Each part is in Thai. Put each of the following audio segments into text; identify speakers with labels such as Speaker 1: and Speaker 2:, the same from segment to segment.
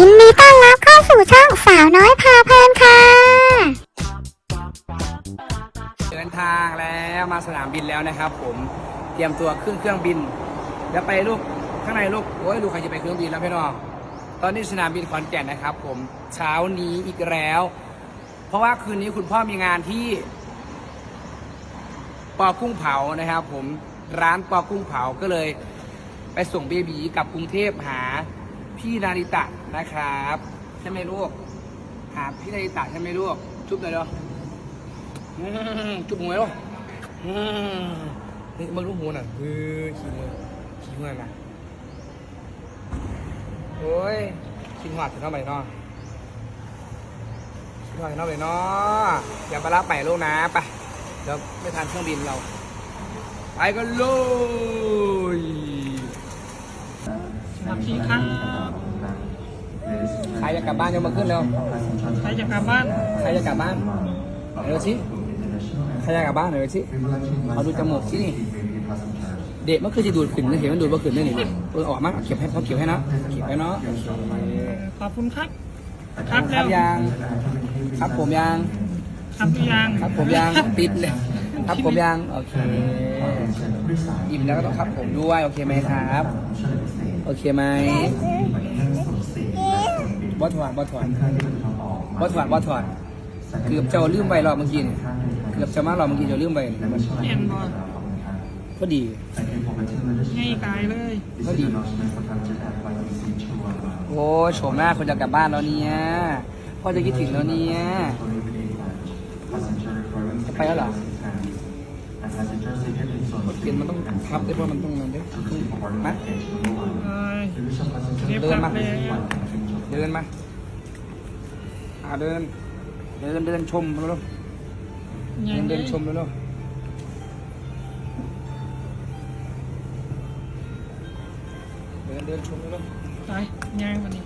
Speaker 1: ยินดีต้อนรับเข้าสู่ช่องสาวน้อยพาเพลินค่ะ
Speaker 2: เดินทางแล้วมาสนามบินแล้วนะครับ ผมเตรียมตัวขึ้นเครื่องบินเดี๋ยวไปลูกข้างในลูกโอ้ยลูกใครจะไปเครื่องบินแล้วพี่น้องตอนนี้สนามบินขอนแก่นนะครับ ผมเช้านี้อีกแล้ว เพราะว่าคืนนี้คุณพ่อมีงานที่ปอกุ้งเผานะครับ ผมร้านปอกุ้งเผาก็เลย ไปส่งเบบีกับกรุงเทพหา พี่นาริตะนะครับใช่ไหมลูกหาพี่นาริตะใช่ไหมลูกจุ๊บหน่อยเร็วอืมจุบหัวแล้วอืมนี่มันรู้หัวน่ะเออขี้มือขี้มือน่ะโอ้ยขี้หัวถึงเท่าไหร่เนาะขี้หัวถึงเท่าไหร่เนาะอย่าไปรับไปลูกนะไปเดี๋ยวไม่ทันเครื่องบินเรา ไปกันเลย
Speaker 3: วัสดีครับ
Speaker 2: ใครจะกลับบ้านยกมาขึ้นเร็ว
Speaker 3: ใครจะกลับบ้าน
Speaker 2: ใครจะกลับบ้านเร็วสิใครจะกลับบ้านเร็วสิเอาดูจมูกสินี่เด็กมันคือจะดูดขึ้นนะเห็นมันดูดว่าขึ้นได้นี่เออออกมาเก็บให้เขาเก็บให้นะเก็บไว้เนาะ
Speaker 3: ขอบคุณครับครับ
Speaker 2: ค
Speaker 3: แล้
Speaker 2: รั
Speaker 3: ว
Speaker 2: บยางครับผมยาง
Speaker 3: ครับหรือยัง
Speaker 2: ครับผมยางปิดเลยครับผมยางโอเค อิ่มแล้วก็ต้องครับผมด้วย โอเคไหมครับ โอเคไหมบอถอนบอถอนบอถอนบอถอนเกือบจะเอาลืมไปรอบเมื่อกี้นี่เกือบจะมารอบเมื่อกี้จะลืมไปนี่
Speaker 3: เย็นบอล
Speaker 2: ก็ดี
Speaker 3: ง่ายกายเลย
Speaker 2: ก็ดีโอ้ยโฉมหน้าคนจะกลับบ้านแล้วเนี่ยพ่อจะคิดถึงแล้วเนี่ยจะไปแล้วเหรอ เปลี่ยนมันต้องพับด้วยเพราะมันต้องนั่นด้วยมา
Speaker 3: เอ้ยเดิ
Speaker 2: นมาเดินมาอ่าเดิน เดินเดินชมเร็วเดินเดินชมเร็วเดินเดินชมเร็ว
Speaker 3: ไปย่างวันนี้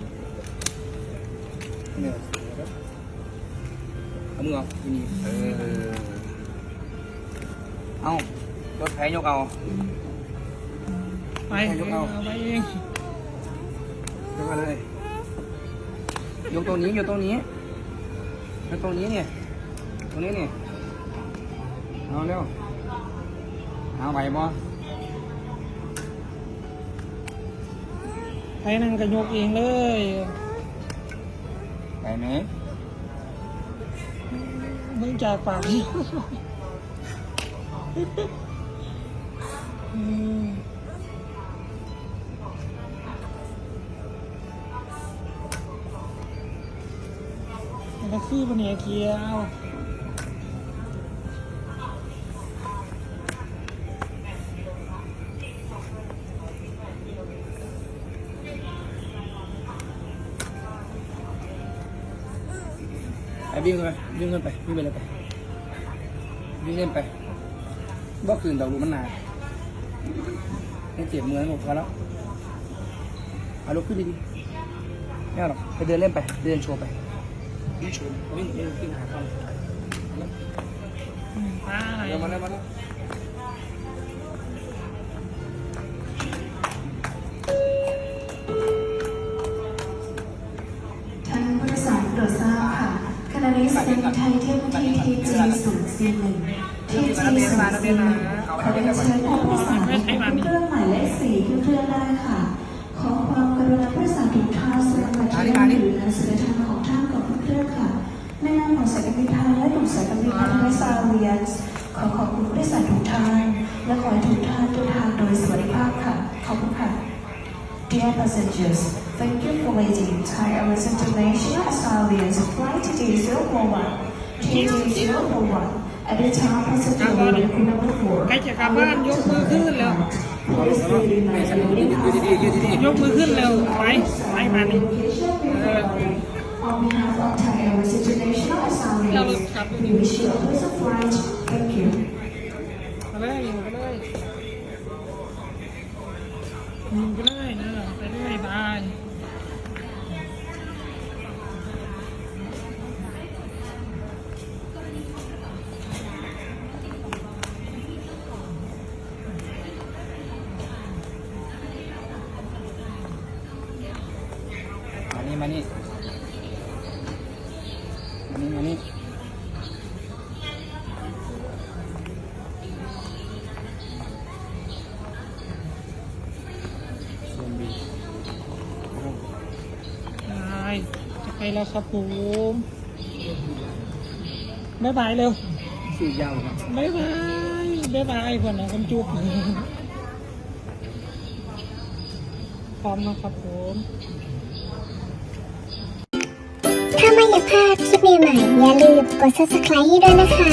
Speaker 2: เนี่ยเอามือออกนี่เออ เอารถไถยกเอา
Speaker 3: ไปเอาไปเอง
Speaker 2: ยกมาเลยยกตรงนี้ยกตรงนี้ยกตรงนี้เนี่ยตรงนี้เนี่ยเอาเร็วเอาไหวบ่
Speaker 3: ไปนั่งก็ยกเองเลย
Speaker 2: ไหวไหม
Speaker 3: มึงจากปากนี่อืม แท็กซี่ปะเนี่ยเคียว
Speaker 2: ไปวิ่งไปวิ่งกันไปวิ่งไปเลยไปวิ่งเล่นไป บ่คืนดอกดูมันหนาให้เจ็บมือหมดพอแล้วเอาลุกขึ้นดีๆไม่เอาหรอกไปเดินเล่นไป เดินโชว์ไปวิ่งโชว์วิ่งวิ่งวิ่งหาเขา
Speaker 3: มไป
Speaker 2: เร็วมาเร็วมาเร็ว
Speaker 4: ท่านผู้โดยสารโปรดทราบค่ะขณะนี้สายการบินไทยเที่ยวที่ทีจีศูนย์สี่หนึ่ง ทีจีศูนย์สี่ขอเรียนเชิญผู้โดยสารเครื่องหมายเลขสี่ขึ้นเครื่องได้ค่ะ ขอความกรุณาผู้โดยสารทุกท่านสวมบัตรที่องหรือหนังสือทางของท่านก่อนเครื่องค่ะในนามของสายการบินไทยและกลุ่มสายการบินไทยซาเวียนขอขอบคุณผู้โดยสารทุกท่านและขอให้ทุกท่านเดินทางโดยสวัสดิภาพค่ะ ขอบคุณค่ะ Dear passengers, thank you for waiting. Thai Airways International Airlines flight D041, TD041. At the time, passenger will be number four.
Speaker 3: ใครจะกลับบ้านยกมือขึ้นแล้ว
Speaker 4: Please be in
Speaker 2: ไม่
Speaker 4: my
Speaker 2: ฉันยืนยืนดีๆยืนดี
Speaker 3: ยกมือขึ้นเร็วไปไปมานี่
Speaker 4: location.
Speaker 3: เออ
Speaker 4: On behalf of Thai Airways International
Speaker 3: เรา
Speaker 4: Airlines,
Speaker 3: กลับ
Speaker 4: we wish you a pleasant flight.
Speaker 2: มานี่มานี่มานี่ส่วนบี
Speaker 3: ได้จะไปแล้วครับผมบ๊ายบายเร็ว
Speaker 2: สี่ยาวครับ
Speaker 3: บ๊ายบายบ๊ายบายคนนะคนจุ๊บพร้อมนะครับผม
Speaker 1: ถ้าไม่อยากพลาดคลิปใหม่ๆอย่าลืมกด subscribe ให้ด้วยนะคะ